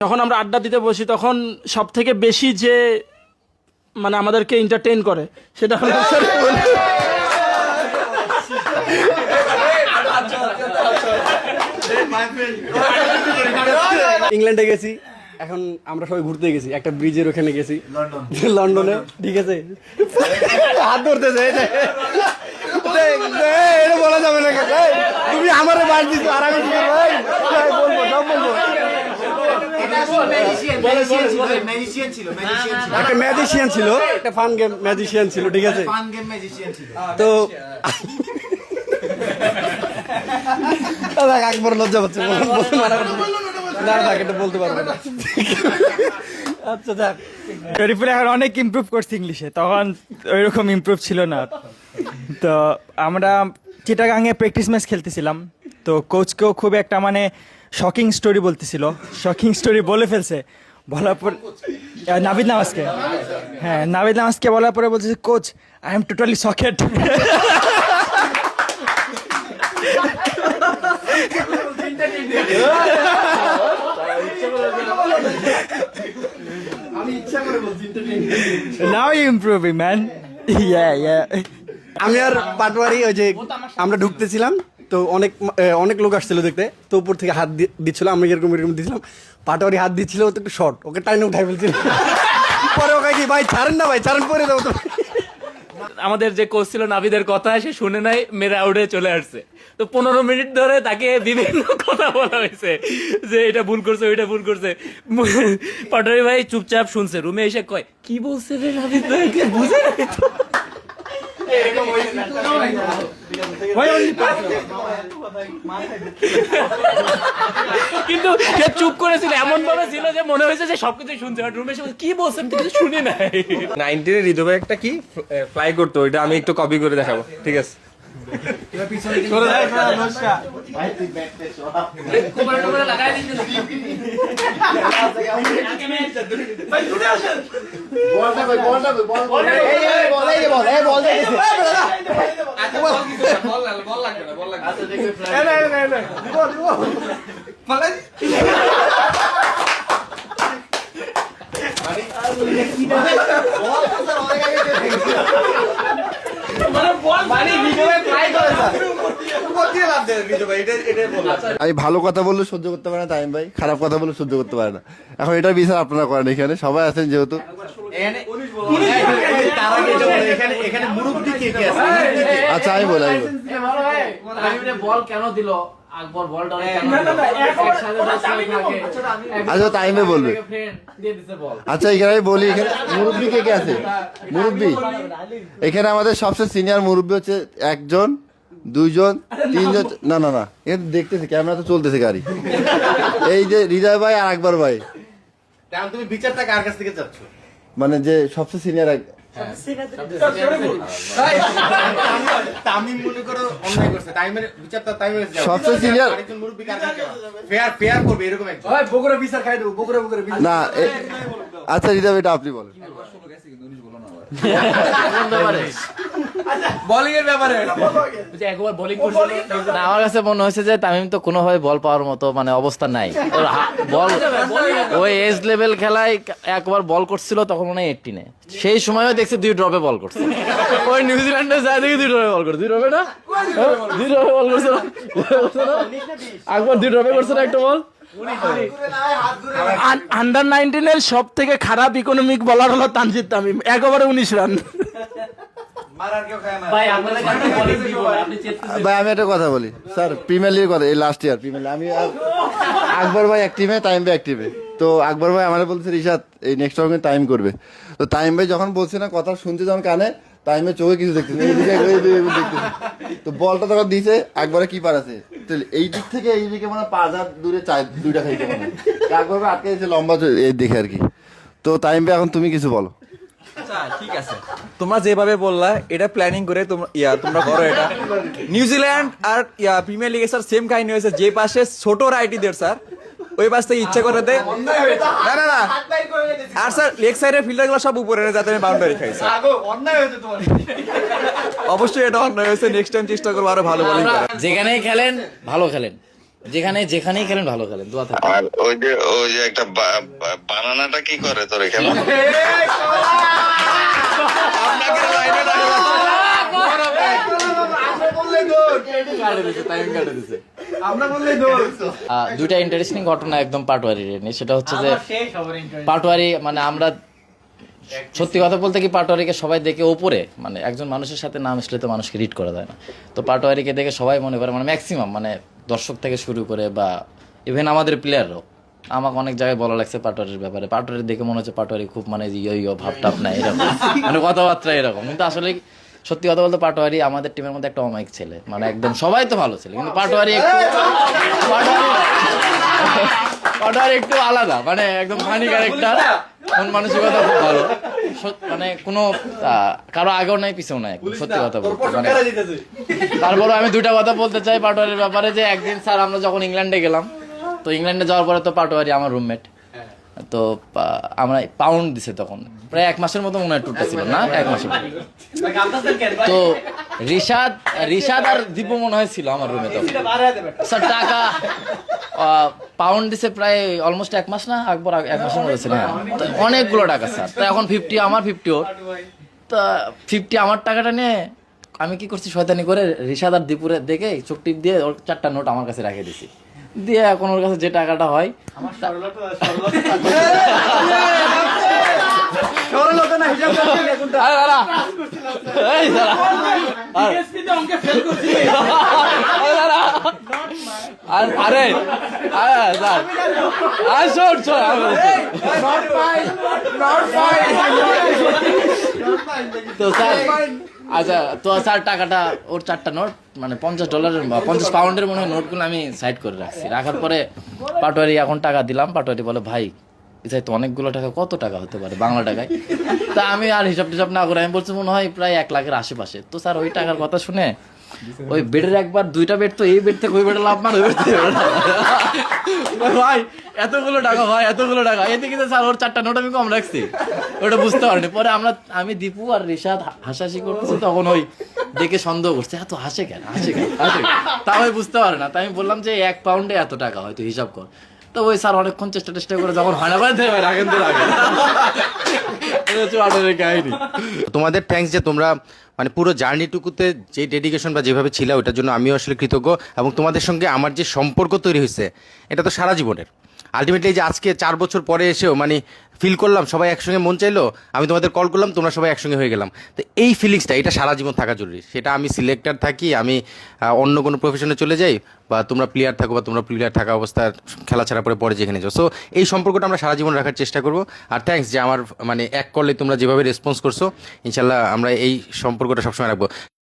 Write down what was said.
যখন আমরা আড্ডা দিতে বসি তখন সব থেকে বেশি যে মানে আমাদেরকে এন্টারটেইন করে সেটা হলো ইংল্যান্ডে গেছি এখন আমরা সবাই ঘুরতে গেছি একটা ব্রিজের ওখানে গেছি। লন্ডনে। ঠিক আছে? হাত ধরতেছে দেখ, এটা বলা যাবে না তুমি আমারে বাদ দিছো আর আমি বলব সব বলব ম্যাজিশিয়ান ছিল ম্যাজিশিয়ান ছিল একটা ম্যাজিশিয়ান ছিল একটা ফান গেম ম্যাজিশিয়ান ছিল ঠিক আছে? ফান গেম ম্যাজিশিয়ান ছিল। তো একবার লজ্জা পাচ্ছে বল- বলতে না থাক এটা বলতে পারব না। আচ্ছা দেখ শরীফুল এখন অনেক ইমপ্রুভ করছে ইংলিশে তখন ওইরকম ইমপ্রুভ ছিল না। তো আমরা চিটাগাংয়ে প্র্যাকটিস ম্যাচ খেলতেছিলাম। তো কোচকেও খুব একটা মানে শকিং স্টোরি বলতেছিল। শকিং স্টোরি বলে ফেলছে। বলার পর নাবিদ নামাজকে। হ্যাঁ নাবিদ নামাজকে বলার পরে বলছে coach I am totally shocked now man আমি আর পাটওয়ারি ওই যে আমরা ঢুকতেছিলাম। তো অনেক অনেক লোক আসছিল দেখতে। তো উপর থেকে হাত দিচ্ছিল, আমি এরকম এরকম দিছিলাম। পাটওয়ারি হাত দিচ্ছিল, তো একটু শর্ট ওকে টাইনে উঠাই ফেলছিল। পরে ওকে কি, ভাই, ছাড়েন না ভাই, ছাড়েন, পরে দেবো তো আমাদের যে কোচ ছিল নাভিদের কথা, সে শুনে নাই, মেরে আউটে চলে আসছে। তো পনেরো মিনিট ধরে তাকে বিভিন্ন কথা বলা হয়েছে, যে এটা ভুল করছে, ওইটা ভুল করছে। পাটারি ভাই চুপচাপ শুনছে, রুমে এসে কয়, কি বলছে রে নাভিদ ভাই? বুঝে নাই তো?" কিন্তু সে চুপ করেছিল এমন ভাবে ছিল যে মনে হয়েছে যে সবকিছু শুনছে আর রুমে এসে কি বলছেন কিছু শুনি নাই। নাইনটিনের হৃদয় একটা কি? ফ্লাই করতো ওইটা আমি একটু কপি করে দেখাবো ঠিক আছে? বলটা কই বলটা কই বল এই এই বল এই বল এই বল দেখেছে আচ্ছা দেখবে ফ্লাই আমি ভালো কথা বললে সহ্য করতে পারে না তাইম ভাই খারাপ কথা বললে সহ্য করতে পারে না এখন এটা বিচার আপনারা করেন এখানে সবাই আছেন যেহেতু আচ্ছা আমি বলি আমি বল কেন দিল আকবর থাকে। আচ্ছা ভাই বলবে। দিয়ে দিতে বল। আচ্ছা এখানে আমি বলি এখানে মুরব্বি কে কে আছে? মুরব্বি? এখানে আমাদের সবচেয়ে সিনিয়র মুরব্বি হচ্ছে একজন দুইজন তিনজন না না না এটা দেখতেছে ক্যামেরা তো চলতেছে গাড়ি। এই যে হৃদয় ভাই আর আকবর ভাই। তুমি বিচারটা কার কাছ থেকে চাচ্ছ? মানে যে সবচেয়ে সিনিয়র তামিম মনে আচ্ছা রিজাভ এটা আপনি বলেন। যে একবার বোলিং করছিল। না আমার কাছে মনে হয়েছে যে তামিম তো কোনোভাবে বল পাওয়ার মতো মানে অবস্থা নাই। ওর হা- বল ওই এজ লেভেল খেলায় একবার বল করছিল তখন মনে হয় এইটিনে সেই সময়ও দেখছি দুই ড্রপে বল করছে। ওই নিউজিল্যান্ডে যায় দেখি দুই ড্রপে বল করছে। দুই ড্রপে না? হ্যাঁ? দুই ড্রপে বল করছে না? একবার দুই ড্রপে করছে না একটা বল আন্ডার নাইনটিনের সব থেকে খারাপ ইকোনমিক বলার হলো তানজিদ তামিম। এক ওভারে উনিশ রান ভাই আপনাদের কাছে বোলিং দিব না, আপনি চেষ্টা ভাই আমি একটা কথা বলি। স্যার প্রিমিয়ার লিগের কথা এই লাস্ট ইয়ার প্রিমিয়ার আমি আর- আকবর ভাই এক টিমে টাইম ভাই এক টিমে তো আকবর ভাই আমার বলছে রিশাদ এই নেক্সট রাউন্ডে টাইম করবে। তো টাইম ভাই যখন বলছে না কথা শুনতে যখন কানে টাইমে চোখে কিছু দেখতেছে দেখতেছে। তো বলটা তখন দিছে আকবরে কি পার আছে। তো এই দিক থেকে এই দিকে মানে পাঁচ হাত দূরে চার দুইটা খাইতে মানে আকবর ভাই আটকে দিয়েছে লম্বা চো- এই দেখে আর কি। তো টাইম ভাই এখন তুমি কিছু বলো। ঠিক আছে। তোমরা যেভাবে বললা এটা প্ল্যানিং করে তোমরা ইয়া তোমরা করো এটা। নিউজিল্যান্ড আর ইয়া প্রিমিয়ার লিগে স্যার সেম কাহিনী হয়েছে। যে পাশে ছোট রাইটিদের স্যার ওই পাশ থেকে ইচ্ছা করে দেয় না না না। আর স্যার লেগ সাইডের ফিল্ডারগুলো সব উপরে যাতে আমি বাউন্ডারি খাই স্যার অবশ্যই এটা অন্যায় হয়েছে। নেক্সট টাইম চেষ্টা করব আরও ভালো বলিং যেখানেই খেলেন ভালো খেলেন। যেখানে যেখানেই খেলেন ভালো খেলেন দোয়া থাকে আর ওই যে ওই যে একটা বানানাটা কি করে তোর এখানে? দুইটা ইন্টারেস্টিং ঘটনা একদম পাটোয়ারি নিয়ে। সেটা হচ্ছে যে পাটোয়ারি মানে আমরা সত্যি কথা বলতে কি পাটোয়ারিকে সবাই দেখে ওপরে মানে একজন মানুষের সাথে নাম আসলে তো মানুষকে রিড করা যায় না। তো পাটোয়ারিকে দেখে সবাই মনে করে মানে ম্যাক্সিমাম মানে দর্শক থেকে শুরু করে বা ইভেন আমাদের প্লেয়াররাও আমাকে অনেক জায়গায় বলা লাগছে পাটোয়ারির ব্যাপারে। পাটোয়ারি দেখে মনে হচ্ছে পাটোয়ারি খুব মানে ইয়ো ইয়ো, ভাব টাপ নাই, এরকম। মানে কথাবার্তা এরকম। কিন্তু আসলে সত্যি কথা বলতে পাটোয়ারি আমাদের টিমের মধ্যে একটা অমায়িক ছেলে। মানে একদম সবাই তো ভালো ছেলে, কিন্তু পাটোয়ারি একটু পাটোয়ারি একটু আলাদা। মানে একদম ফানি ক্যারেক্টার মন মানসিকতা খুব ভালো। মানে কোনো কারও আগেও নাই পিছেও নাই সত্যি কথা বলতে। মানে তারপরে আমি দুইটা কথা বলতে চাই পাটোয়ারির ব্যাপারে যে একদিন স্যার আমরা যখন ইংল্যান্ডে গেলাম তো ইংল্যান্ডে যাওয়ার পরে তো পাটোয়ারি আমার রুমমেট। তো আমরা পাউন্ড দিছে তখন। প্রায় এক মাসের মতো মনে হয় টুরটা ছিল না? এক মাসের। তো রিশাদ রিশাদ আর দীপু মনে হয় ছিল আমার রুমে তখন। স্যার টাকা পাউন্ড দিছে প্রায় অলমোস্ট এক মাস না একবার এক মাসের মতো ছিল হ্যাঁ। অনেকগুলো টাকা স্যার। তো এখন ফিফটি আমার ফিফটি ওর। তা ফিফটি আমার টাকাটা নিয়ে আমি কি করছি শয়তানি করে রিশাদ আর দীপুরে দেখে চোখ টিপ দিয়ে ওর চারটা নোট আমার কাছে রেখে দিছি। দিয়ে এখন ওর কাছে যে টাকাটা হয় আরে শোন শোন তো স্যার আচ্ছা তো স্যার টাকাটা ওর চারটা নোট মানে পঞ্চাশ ডলারের বা পঞ্চাশ পাউন্ডের মনে হয় নোটগুলো আমি সাইড করে রাখছি। রাখার পরে পাটোয়ারি এখন টাকা দিলাম পাটোয়ারি বলে ভাই অনেকগুলো টাকা, কত টাকা হতে পারে বাংলা টাকায়? তা আমি আর হিসাব টিসাব না করে আমি বলছি মনে হয় প্রায় এক লাখের আশেপাশে। তো স্যার, ওই টাকার কথা শুনে ওই বেডের একবার দুইটা বেড তো এই বেড থেকে ওই লাভ মার ওই বেড থেকে। ভাই, এতগুলো টাকা, ভাই, এতগুলো টাকা। স্যার, ওর চারটা নোট আমি কম রাখছি। ওটা বুঝতে পারিনি। পরে আমরা, আমি, দীপু আর রিশাদ হাসাহাসি করতেছি, তখন ওই দেখে সন্দেহ করছে, এত হাসে কেন? হাসে কেন? হাসে তা আমি বুঝতে পারে না। তাই আমি বললাম যে, এক পাউন্ডে এত টাকা হয়তো হিসাব কর। তো ওই স্যার অনেকক্ষণ চেষ্টা টেষ্টা করে যখন হয় না করে রাখেন তো তোমাদের থ্যাংকস যে তোমরা মানে পুরো জার্নিটুকুতে যে ডেডিকেশন বা যেভাবে ছিল ওটার জন্য আমিও আসলে কৃতজ্ঞ। এবং তোমাদের সঙ্গে আমার যে সম্পর্ক তৈরি হয়েছে, এটা তো সারা জীবনের। আলটিমেটলি যে আজকে চার বছর পরে এসেও মানে ফিল করলাম, সবাই একসঙ্গে মন চাইলো, আমি তোমাদের কল করলাম, তোমরা সবাই একসঙ্গে হয়ে গেলাম। তো এই ফিলিংসটা এটা সারা জীবন থাকা জরুরি। সেটা আমি সিলেক্টার থাকি, আমি অন্য কোনো প্রফেশনে চলে যাই, বা তোমরা প্লেয়ার থাকো, বা তোমরা প্লেয়ার থাকা অবস্থায় খেলা ছাড়া পরে পরে যেখানে যাও। সো এই সম্পর্কটা আমরা সারা জীবন রাখার চেষ্টা করব। আর থ্যাঙ্কস যে আমার মানে এক কলে তোমরা যেভাবে রেসপন্স করছ ইনশাল্লাহ আমরা এই সম্পর্কটা সবসময় রাখব।